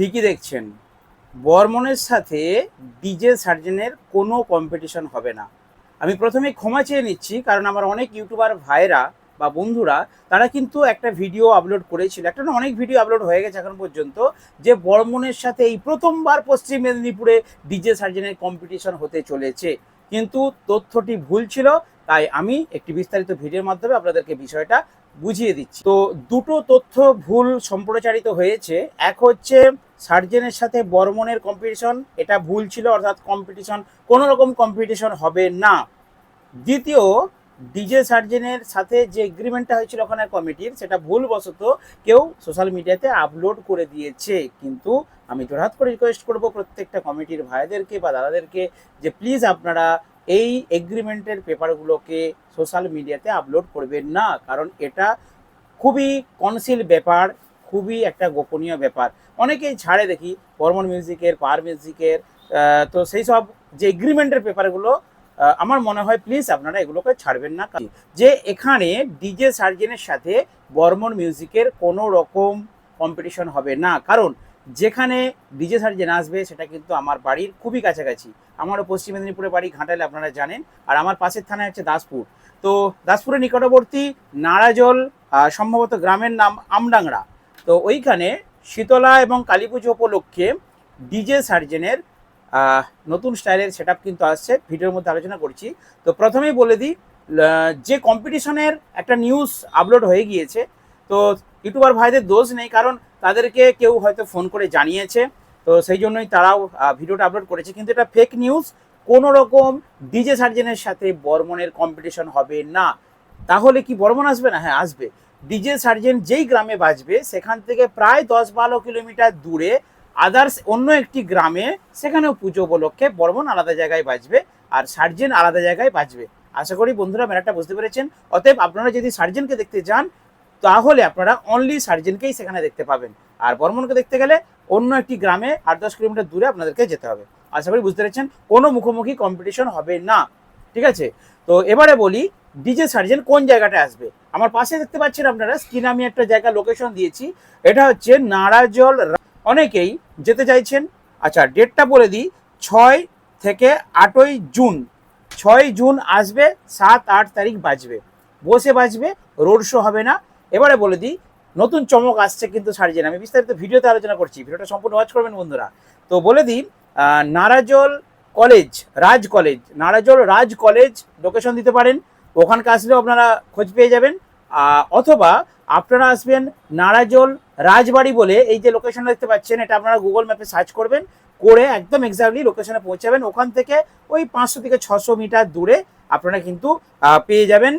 ঠিকই দেখছেন। বর্মনের সাথে ডিজে সার্জেনের কোনো কম্পিটিশন হবে না। আমি প্রথমে ক্ষমা চেয়ে নিচ্ছি, কারণ আমার অনেক ইউটিউবার ভাইরা বা বন্ধুরা, তারা কিন্তু একটা ভিডিও আপলোড করেছিল। একটা না অনেক ভিডিও আপলোড হয়ে গেছে এখন পর্যন্ত, যে বর্মনের সাথে এই প্রথমবার পশ্চিম মেদিনীপুরে ডিজে সার্জেনের কম্পিটিশন হতে চলেছে। কিন্তু তথ্যটি ভুল ছিল, তাই আমি একটি বিস্তারিত ভিডিওর মাধ্যমে আপনাদেরকে বিষয়টা বুঝিয়ে দিচ্ছি। তো দুটো তথ্য ভুল সম্প্রচারিত হয়েছে। এক হচ্ছে সার্জেনের সাথে বর্মনের কম্পিটিশন এটা ভুল ছিল, অর্থাৎ কম্পিটিশন কোনো রকম কম্পিটিশন হবে না। দ্বিতীয়, ডিজে সার্জেনের সাথে যে এগ্রিমেন্টটা হয়েছিল ওখানে কমিটির, সেটা ভুলবশত কেউ সোশ্যাল মিডিয়াতে আপলোড করে দিয়েছে। কিন্তু আমি জোরহাত করে রিকোয়েস্ট করব প্রত্যেকটা কমিটির ভাইদেরকে বা দাদাদেরকে যে প্লিজ আপনারা এই এগ্রিমেন্টের পেপারগুলোকে সোশ্যাল মিডিয়াতে আপলোড করবেন না, কারণ এটা খুবই কনসিল ব্যাপার, খুবই একটা গোপনীয় ব্যাপার। অনেকেই ছাড়ে দেখি, বর্মন মিউজিকের পার মিউজিকের তো সেই সব যে এগ্রিমেন্টের পেপারগুলো আমার মনে হয় প্লিজ আপনারা এগুলোকে ছাড়বেন না। যে এখানে ডিজে সার্জেনের সাথে বর্মন মিউজিকের কোনো রকম কম্পিটিশন হবে না। কারণ যেখানে ডিজে সার্জেন আসবে সেটা কিন্তু আমার বাড়ির খুবই কাছাকাছি। আমারও পশ্চিম মেদিনীপুরে বাড়ি ঘাটালে আপনারা জানেন। আর আমার পাশের থানায় হচ্ছে দাসপুর। তো দাসপুরের নিকটবর্তী নাড়াজল আহ, সম্ভবত গ্রামের নাম আমডাংরা। তো ওইখানে শীতলা এবং কালী পুজো উপলক্ষে ডিজে সার্জেনের নতুন স্টাইলের সেট কিন্তু আসছে। ভিডিওর মধ্যে আলোচনা করছি। তো প্রথমেই বলে দিই যে কম্পিটিশনের একটা নিউজ আপলোড হয়ে গিয়েছে তো ইউটিউবার ভাইদের দোষ নেই, কারণ তাদেরকে কেউ হয়তো ফোন করে জানিয়েছে। তো সেই জন্যই তারাও ভিডিওটা আপলোড করেছে। কিন্তু এটা ফেক নিউজ কোনো রকম ডিজে সার্জেনের সাথে বর্মনের কম্পিটিশন হবে না। তাহলে কি বর্মন আসবে না? হ্যাঁ আসবে। ডিজে সার্জেন যেই গ্রামে বাজবে, সেখান থেকে প্রায় দশ বারো কিলোমিটার দূরে আদার্স অন্য একটি গ্রামে, সেখানেও পুজো উপলক্ষে বর্মন আলাদা জায়গায় বাজবে আর সার্জেন আলাদা জায়গায় বাজবে। আশা করি বন্ধুরা ম্যাটারটা বুঝতে পেরেছেন। অতএব আপনারা যদি সার্জেনকে দেখতে যান তাহলে আপনারা অনলি সার্জেনকেই সেখানে দেখতে পাবেন। আর বর্মনকে দেখতে গেলে অন্য একটি গ্রামে আট দশ কিলোমিটার দূরে আপনাদেরকে যেতে হবে। আশা করি বুঝতে পেরেছেন, কোনো মুখোমুখি কম্পিটিশন হবে না। ঠিক আছে? তো এবারে বলি ডিজে সার্জেন কোন জায়গাটা আসবে? আমার পাশে দেখতে পাচ্ছেন আপনারা স্ক্রিনে আমি একটা জায়গা লোকেশন দিয়েছি। এটা হচ্ছে নাড়াজল রা- অনেকেই যেতে চাইছেন। আচ্ছা ডেটটা বলে দিই, ছয় থেকে আটই জুন। ছয় জুন আসবে, সাত আট তারিখ বাজবে। বসে বাজবে রোড শো হবে না। এবারে বলে দিই, নতুন চমক আসছে কিন্তু সার্জেন আমি বিস্তারিত ভিডিওতে আলোচনা করছি, ভিডিওটা সম্পূর্ণ ওয়াচ করবেন বন্ধুরা। তো বলে দিই Narajole college Raj college Narajole Raj college location দিতে পারেন। ওখানকে আসলেও আপনারা খোঁজ পেয়ে যাবেন। অথবা আপনারা আসবেন নারাজল রাজবাড়ি বলে এই যে লোকেশনটা দেখতে পাচ্ছেন, এটা আপনারা গুগল ম্যাপে সার্চ করবেন, করে একদম এক্স্যাক্টলি লোকেশনে পৌঁছাবেন। ওখান থেকে ওই পাঁচশো থেকে ছশো মিটার দূরে আপনারা কিন্তু পেয়ে যাবেন।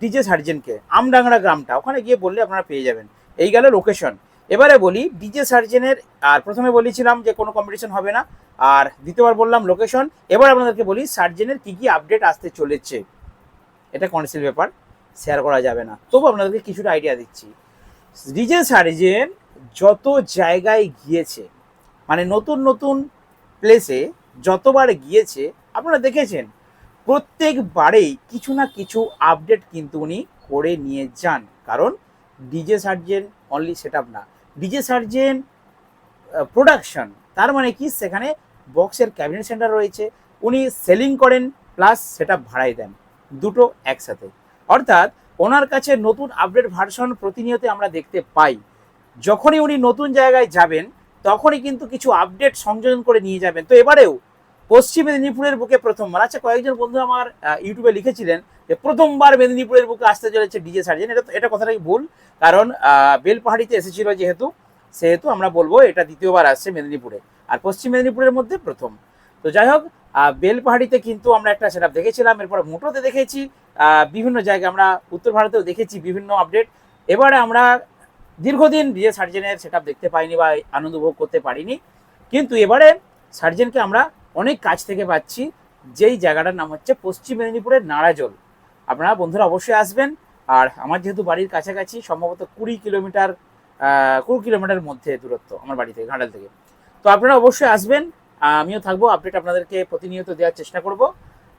ডিজে সার্জেনকে আমডাংরা গ্রামটা, ওখানে গিয়ে বললে আপনারা পেয়ে যাবেন। এই গেল লোকেশন এবারে বলি ডিজে সার্জেনের আর প্রথমে বলেছিলাম যে কোনো কম্পিটিশন হবে না, আর দ্বিতীয়বার বললাম লোকেশন এবার আপনাদেরকে বলি সার্জেনের কি কি আপডেট আসতে চলেছে। এটা কনসিল ব্যাপার শেয়ার করা যাবে না। তবু আপনাদেরকে কিছুটা আইডিয়া দিচ্ছি। ডিজে সার্জেন যত জায়গায় গিয়েছে মানে নতুন নতুন প্লেসে যতবার গিয়েছে, আপনারা দেখেছেন প্রত্যেকবারেই কিছু না কিছু আপডেট কিন্তু উনি করে নিয়ে যান। কারণ ডিজে সার্জেন অনলি সেট না। ডিজে সার্জেন প্রোডাকশন তার মানে কি? সেখানে বক্সের ক্যাবিনেট সেন্টার রয়েছে। উনি সেলিং করেন প্লাস সেটা ভাড়াই দেন, দুটো একসাথে। অর্থাৎ ওনার কাছে নতুন আপডেট ভার্সন প্রতিনিয়ত আমরা দেখতে পাই। যখনই উনি নতুন জায়গায় যাবেন, তখনই কিন্তু কিছু আপডেট সংযোজন করে নিয়ে যাবেন। তো এবারেও পশ্চিম মেদিনীপুরের বুকে প্রথমবার। আচ্ছা কয়েকজন বন্ধু আমার ইউটিউবে লিখেছিলেন যে প্রথমবার মেদিনীপুরের বুকে আসতে চলেছে ডিজে সার্জেন। এটা এটা কথাটাই ভুল? কারণ বেলপাহাড়িতে এসেছিল যেহেতু, সেহেতু আমরা বলব এটা দ্বিতীয়বার আসছে মেদিনীপুরে। আর পশ্চিম মেদিনীপুরের মধ্যে প্রথম। তো যাই হোক বেলপাহাড়িতে কিন্তু আমরা একটা সেটা দেখেছিলাম। এরপর মোটোতে দেখেছি বিভিন্ন জায়গায় আমরা উত্তর ভারতেও দেখেছি বিভিন্ন আপডেট এবারে আমরা দীর্ঘদিন ডিজে সার্জেনের সেট দেখতে পাইনি বা আনন্দ উপভোগ করতে পারিনি। কিন্তু এবারে সার্জেনকে আমরা অনেক কাছ থেকে পাচ্ছি। যেই জায়গাটার নাম হচ্ছে পশ্চিম মেদিনীপুরের নাড়াজল আপনারা বন্ধুরা অবশ্যই আসবেন। আর আমার যেহেতু বাড়ির কাছাকাছি, সম্ভবত কুড়ি কিলোমিটার কুড়ি কিলোমিটার মধ্যে দূরত্ব আমার বাড়ি থেকে, ঘাটাল থেকে। তো আপনারা অবশ্যই আসবেন। আমিও থাকব আপডেট আপনাদেরকে প্রতিনিয়ত দেওয়ার চেষ্টা করব।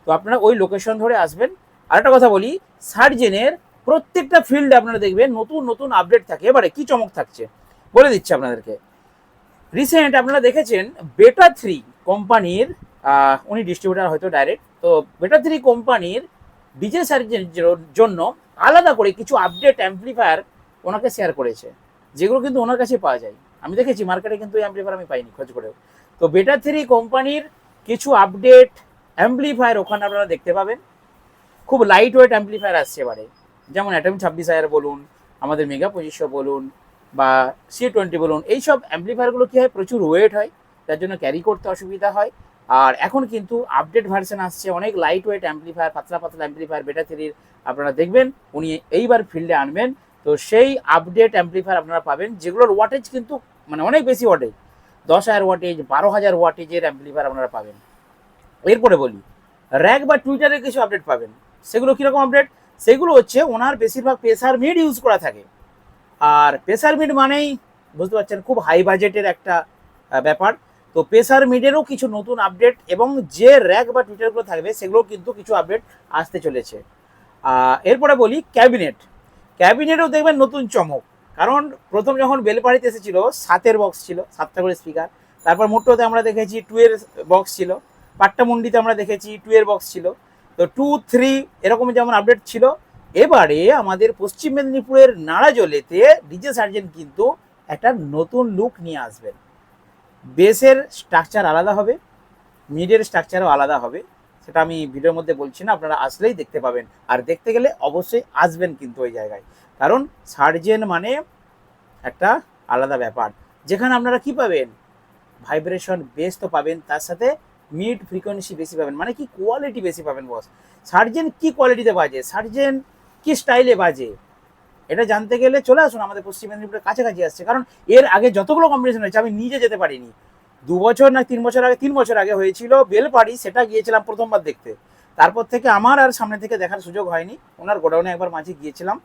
তো আপনারা ওই লোকেশন ধরে আসবেন। আর একটা কথা বলি, সার্জেনের প্রত্যেকটা ফিল্ডে আপনারা দেখবেন, নতুন নতুন আপডেট থাকে। এবারে কি চমক থাকছে? বলে দিচ্ছি আপনাদেরকে। রিসেন্ট আপনারা দেখেছেন বেটা থ্রি কোম্পানির উনি ডিস্ট্রিবিউটার হয়তো ডাইরেক্ট তো বেটা থ্রি কোম্পানির ডিজে সার্জের জন্য আলাদা করে কিছু আপডেট অ্যাম্পলিফায়ার ওনাকে শেয়ার করেছে, যেগুলো কিন্তু ওনার কাছে পাওয়া যায়। আমি দেখেছি মার্কেটে কিন্তু এই অ্যাম্পলিফায়ার আমি পাইনি, খোঁজ করেও। তো বেটা থ্রি কোম্পানির কিছু আপডেট অ্যাম্পলিফায়ার ওখানে আপনারা দেখতে পাবেন। খুব লাইট ওয়েট অ্যাম্পলিফায়ার আসছে এবারে। যেমন অ্যাটম ছাব্বিশ হাজার বলুন, আমাদের মেগা পঁচিশশো বলুন বা সি টোয়েন্টি বলুন, এইসব অ্যাম্পলিফায়ারগুলো কী হয়? প্রচুর ওয়েট হয়, তার জন্য ক্যারি করতে অসুবিধা হয়। আর এখন কিন্তু আপডেট ভার্সন আসছে, অনেক লাইট ওয়েট অ্যাম্পলিফায়ার পাতলা পাতলা অ্যাম্পলিফায়ার বেটা থ্রির আপনারা দেখবেন, উনি এইবার ফিল্ডে আনবেন। তো সেই আপডেট অ্যাম্পলিফায়ার আপনারা পাবেন, যেগুলোর ওয়াটেজ কিন্তু মানে অনেক বেশি ওয়াটেজ দশ হাজার ওয়াটেজ বারো হাজার ওয়াটেজের অ্যাম্পলিফায়ার আপনারা পাবেন। এরপরে বলি র্যাক বা টুইটারে কিছু আপডেট পাবেন। সেগুলো কীরকম আপডেট সেগুলো হচ্ছে, ওনার বেশিরভাগ প্রেসার মিড ইউজ করা থাকে। আর প্রেসার মিড মানেই বুঝতে পারছেন খুব হাই বাজেটের একটা ব্যাপার। তো প্রেসার মিডেরও কিছু নতুন আপডেট এবং যে র্যাক বা টুইটারগুলো থাকবে সেগুলো কিন্তু কিছু আপডেট আসতে চলেছে। এরপরে বলি ক্যাবিনেট ক্যাবিনেটও দেখবেন নতুন চমক। কারণ প্রথম যখন বেলপাড়িতে এসেছিল, সাতের বক্স ছিল, সাতটা করে স্পিকার তারপর মোটোতে আমরা দেখেছি টু এর বক্স ছিল। পাট্টামুন্ডিতে আমরা দেখেছি টু এর বক্স ছিল। তো টু থ্রি এরকম যেমন আপডেট ছিল এবারে আমাদের পশ্চিম মেদিনীপুরের নাড়াজলেতে ডিজে সার্জেন কিন্তু একটা নতুন লুক নিয়ে আসবেন। বেসের স্ট্রাকচার আলাদা হবে মিডের স্ট্রাকচারও আলাদা হবে। সেটা আমি ভিডিওর মধ্যে বলছি না, আপনারা আসলেই দেখতে পাবেন। আর দেখতে গেলে অবশ্যই আসবেন কিন্তু ওই জায়গায়। কারণ সার্জেন মানে একটা আলাদা ব্যাপার। যেখানে আপনারা কি পাবেন? ভাইব্রেশন বেস তো পাবেন, তার সাথে মিড ফ্রিকোয়েন্সি বেশি পাবেন। মানে কি কোয়ালিটি বেশি পাবেন বস সার্জেন কি কোয়ালিটিতে বাজে? সার্জেন কি স্টাইলে বাজে? এটা জানতে গেলে চলে আসুন আমাদের পশ্চিম মেদিনীপুরের কাছাকাছি আসছে। কারণ এর আগে যতগুলো কম্পিটিশন হয়েছে, আমি নিজে যেতে পারিনি। দু বছর না তিন বছর আগে, তিন বছর আগে হয়েছিল বেলপাড়ি, সেটা গিয়েছিলাম প্রথমবার দেখতে। তারপর থেকে আমার আর সামনে থেকে দেখার সুযোগ হয়নি। ওনার গোডাউনে একবার মাঝে গিয়েছিলাম।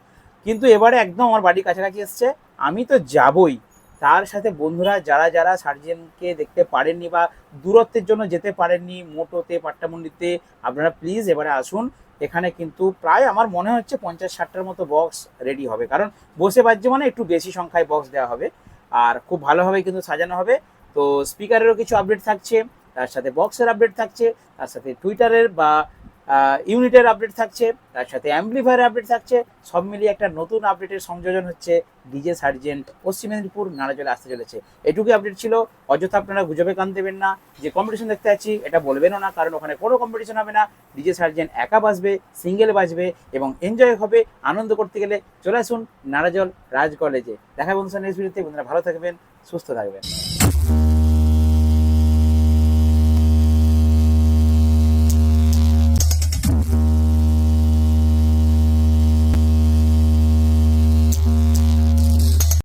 কিন্তু এবারে একদম আমার বাড়ির কাছাকাছি এসছে। আমি তো যাবই। তার সাথে বন্ধুরা যারা যারা সার্জেনকে দেখতে পারেননি বা দূরত্বের জন্য যেতে পারেননি, মোটোতে, পাট্টামন্ডিতে, আপনারা প্লিজ এবারে আসুন। এখানে কিন্তু প্রায় আমার মনে হচ্ছে পঞ্চাশ ষাটটার মতো বক্স রেডি হবে। কারণ বসে বাজছে মানে একটু বেশি সংখ্যায় বক্স দেওয়া হবে। আর খুব ভালোভাবে কিন্তু সাজানো হবে। তো স্পিকারেরও কিছু আপডেট থাকছে, তার সাথে বক্সের আপডেট থাকছে, তার সাথে টুইটারের বা ইউনিটের আপডেট থাকছে, তার সাথে অ্যাম্পলিফায়ারের আপডেট থাকছে, সব মিলিয়ে একটা নতুন আপডেটের সংযোজন হচ্ছে ডিজে সার্জেন্ট পশ্চিম মেদিনীপুর নাড়াজলে আসতে চলেছে। এটুকুই আপডেট ছিল, অযথা আপনারা গুজবে কান দেবেন না। যে কম্পিটিশন দেখতে যাচ্ছি এটা বলবেনও না, কারণ ওখানে কোনো কম্পিটিশন হবে না। ডিজে সার্জেন্ট একা বাজবে সিঙ্গেল বাজবে, এবং এনজয় হবে, আনন্দ করতে গেলে চলে আসুন নাড়াজল রাজ কলেজে দেখা বন্ধু নেক্সট ভিডিওতে বন্ধুরা ভালো থাকবেন, সুস্থ থাকবেন।